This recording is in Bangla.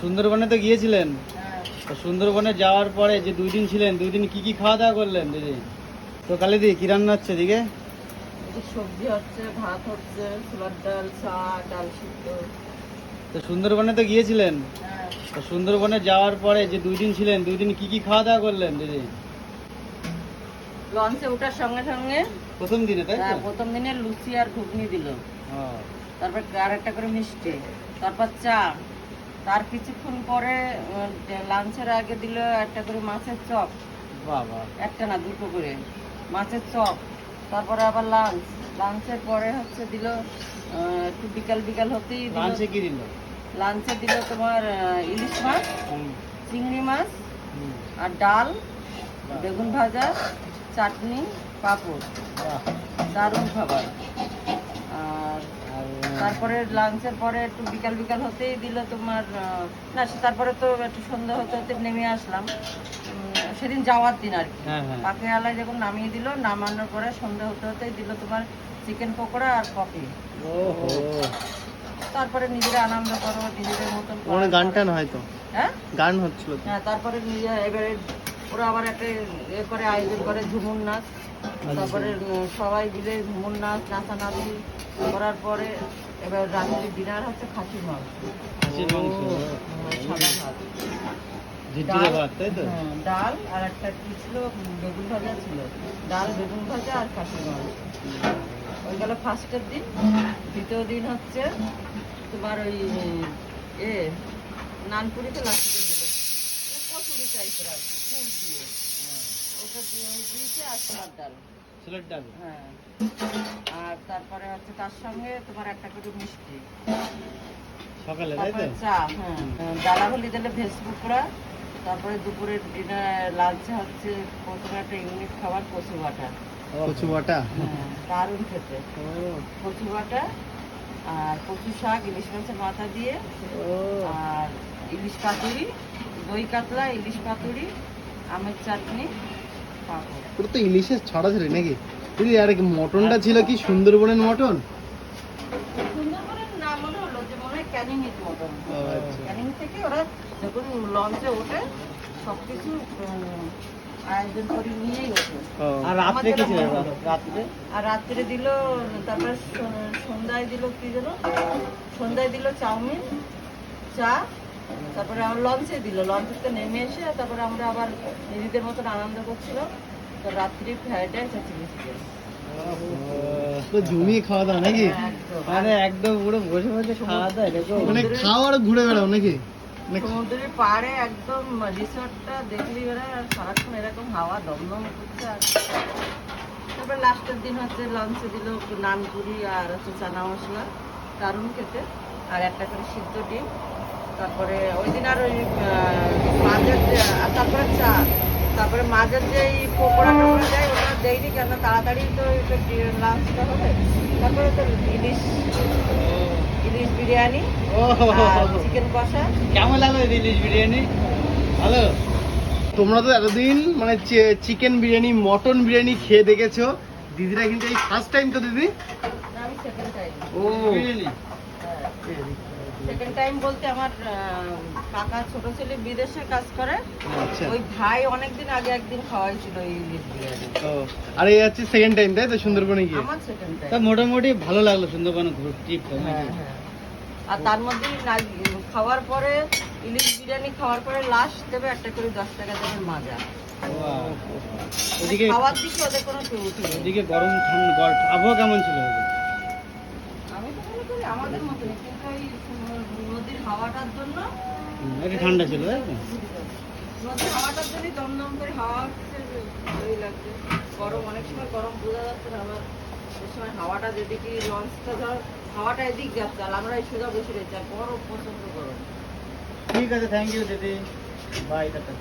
সুন্দরবনে তো গিয়েছিলেন? হ্যাঁ তো সুন্দরবনে যাওয়ার পরে যে দুই দিন ছিলেন দুই দিন কি কি খাওয়া দাওয়া করলেন দিদি? তো কালি দি কি রান্না হচ্ছে দিকে? সবজি হচ্ছে ভাত হচ্ছে ছোলার ডাল চা ডাল সিদ্ধ। তো সুন্দরবনে তো গিয়েছিলেন? হ্যাঁ। তো সুন্দরবনে যাওয়ার পরে যে দুই দিন ছিলেন দুই দিন কি কি খাওয়া দাওয়া করলেন দিদি? লঞ্চে ওঠার সঙ্গে সঙ্গে প্রথম দিনে তাই তো? প্রথম দিনে লুচি আর ঘুগনি দিল। তারপর আর একটা করে মিষ্টি তারপর চা তার কিছুক্ষণ পরে লাঞ্চের আগে দিল একটা করে মাছের চপ। বাবা। একটা না দুটো করে। মাছের চপ তারপরে আবার লাঞ্চ। লাঞ্চের পরে হচ্ছে দিল একটু বিকাল বিকাল হতেই দিল। লাঞ্চে কি দিল? লাঞ্চে দিল তোমার ইলিশ মাছ চিংড়ি মাছ আর ডাল বেগুন ভাজা চাটনি পাঁপড়। দারুণ খাবার। তারপরে লাঞ্চের পরে একটু বিকাল বিকাল হতেই দিল তোমার না তারপরে তো একটু সন্ধ্যা হতে হতে নেমে আসলাম। সেদিন যাওয়ার দিন আর কি। হ্যাঁ হ্যাঁ। আলায় যখন নামিয়ে দিল নামানোর পরে সন্ধ্যা হতে হতেই দিল তোমার চিকেন পকোড়া আর কফি তারপরে নিজেরা আনন্দ করো নিজেদের মতন। ওখানে গান টান হয়তো? হ্যাঁ? গান হচ্ছিল হ্যাঁ তারপরে নিজে এবারে ওরা আবার একটা এ করে আয়োজন করে ঝুমুর নাচ। তারপরে সবাই মিলে ঝুমুর নাচ নাচানাচি করার পরে এবার রাত্রি ডিনার হচ্ছে খাসির মাংস। খাসির সাদা ভাত। হ্যাঁ, ডাল আর একটা কি ছিল? বেগুন ভাজা ছিল। ডাল বেগুন ভাজা আর খাসির মাংস। ওই গেল ফার্স্টের দিন। দ্বিতীয় দিন হচ্ছে তোমার ওই এ নানপুরি তো লাস্টের দিল। কচুরি টাইপের আর কি দিয়ে। ওটা দিয়ে ওই আর ছোলার ডাল। ছোলার ডাল? হ্যাঁ। আর তারপরে হচ্ছে তার সঙ্গে তোমার একটা করে মিষ্টি। সকালে তাই তো? চা হ্যাঁ। ডালা হলি দিলে ভেজ পকোড়া তারপরে দুপুরে ডিনার লাঞ্চে হচ্ছে প্রথমে একটা ইউনিক খাবার কচু বাটা। কচু বাটা? হ্যাঁ দারুণ খেতে। কচু বাটা আর কচু শাক ইলিশ মাছের মাথা দিয়ে। আর ইলিশ পাতুরি দই কাতলা ইলিশ পাতুরি আমের চাটনি। পুরো তো ইলিশের ছড়া ছিল নাকি? দিদি আর কি মটনটা ছিল কি সুন্দরবনের মটন? আচ্ছা। ক্যানিং থেকে ওরা যখন লঞ্চে ওঠে সব কিছু আয়োজন করে নিয়েই ওঠে। আর রাত্রে কি ছিল রাত্রে আর রাত্রে দিল তারপরে সন্ধ্যায় দিল কি যেন? সন্ধ্যায় দিল চাউমিন চা তারপরে আমার লঞ্চে দিল। লঞ্চ থেকে নেমে এসে তারপরে আমরা আবার নিজেদের মতন আনন্দ করছিলাম তো রাত্রি ফ্রাইড রাইস আর চিলি চিকেন তো জমিয়ে খাওয়া দাওয়া নাকি? একদম। মানে একদম পুরো বসে বসে খাওয়া দাওয়া মানে খাওয়া আর ঘুরে বেড়াও নাকি? সমুদ্রের পাড়ে একদম রিসোর্টটা দেখলি এরা আর সারাক্ষণ এরকম হাওয়া দমদম করছে আর তারপরে লাস্টের দিন হচ্ছে লাঞ্চে দিল নানপুরি আর হচ্ছে চানা মশলা দারুণ খেতে। আর একটা করে সিদ্ধ ডিম। তারপরে ওই দিন আর ওই মাঝের তারপরে চা তারপরে মাঝের যে এই পকোড়া টোকোড়া দেয় ওটা দেয়নি কেন? তাড়াতাড়ি তো লাঞ্চটা হবে। তারপরে তো ইলিশ ইলিশ বিরিয়ানি ও চিকেন কষা। কেমন লাগল ইলিশ বিরিয়ানি? ভালো? তোমরা তো এতদিন মানে চিকেন বিরিয়ানি মটন বিরিয়ানি খেয়ে দেখেছ। দিদিরা কিন্তু এই ফার্স্ট টাইম তো দিদি। ও বিরিয়ানি সেকেন্ড টাইম বলতে আমার কাকা ছোট ছেলে বিদেশে কাজ করে। আচ্ছা। ওই ভাই অনেকদিন আগে একদিন খাওয়াইছিল এই ইলিশ বিরিয়ানি। আর এই হচ্ছে সেকেন্ড টাইম তাই তো সুন্দরবনে গিয়ে? আমার সেকেন্ড তা মোটামুটি ভালো লাগল সুন্দরবন ঘুর ট্রিপটা হ্যাঁ হ্যাঁ। আর তার মধ্যে খাওয়ার পরে ইলিশ বিরিয়ানি খাওয়ার পরে লাস্ট দেবে একটা করে দশ টাকা দেবে মাজা। ওদিকে খাওয়ার দিকে ওদের কোনো ওদিকে গরম ঠান্ডা আবহাওয়া কেমন ছিল ওদিকে? আমি তো মনে করি আমাদের মতনই কিন্তু ওই নদীর হাওয়াটার জন্য একটু ঠান্ডা ছিল নদীর হাওয়াটার জন্যই দমদম করে হাওয়া ভালোই লাগছে। গরম অনেক সময় গরম বোঝা যাচ্ছে না আবার সে সময় হাওয়াটা যেদিকে লঞ্চটা ধর হাওয়াটা এদিক যাচ্ছে আর আমরা এই সোজা বসে রয়েছি আর গরম প্রচণ্ড গরম। ঠিক আছে থ্যাংক ইউ দিদি। Bye tata.